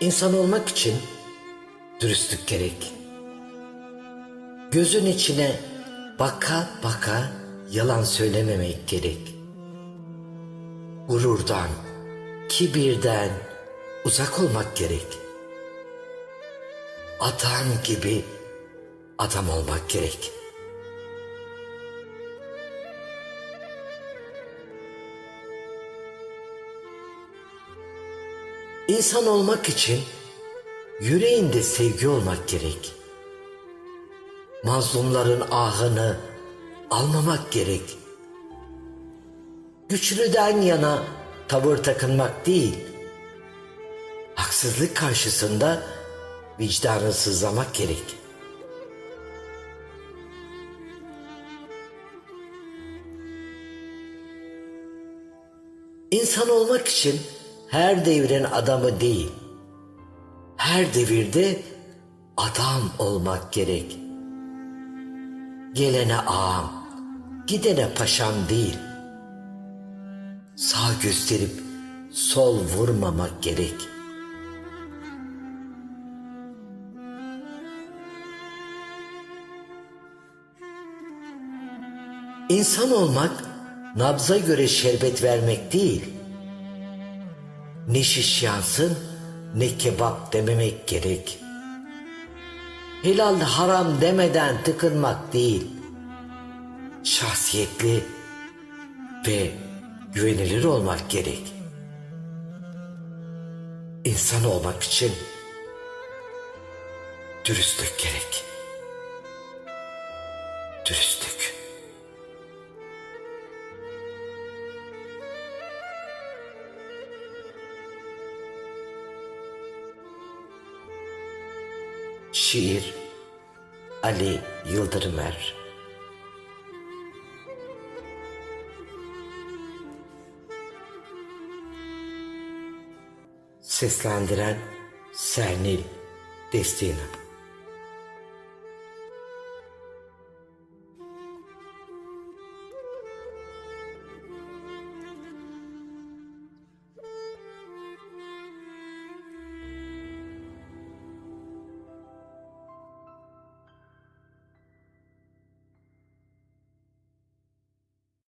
İnsan olmak için dürüstlük gerek. Gözün içine baka baka yalan söylememek gerek. Gururdan, kibirden uzak olmak gerek. Adam gibi adam olmak gerek. İnsan olmak için yüreğinde sevgi olmak gerek. Mazlumların ahını almamak gerek. Güçlüden yana tavır takınmak değil, haksızlık karşısında vicdanı sızlamak gerek. İnsan olmak için her devrin adamı değil, her devirde adam olmak gerek. Gelene ağam, gidene paşam değil. Sağ gösterip sol vurmamak gerek. İnsan olmak nabza göre şerbet vermek değil. Ne şiş yansın ne kebap dememek gerek. Helal haram demeden tıkınmak değil. Şahsiyetli ve güvenilir olmak gerek. İnsan olmak için dürüstlük gerek. Dürüstlük. Şiir Ali Yıldırımer Seslendiren Sernil Destina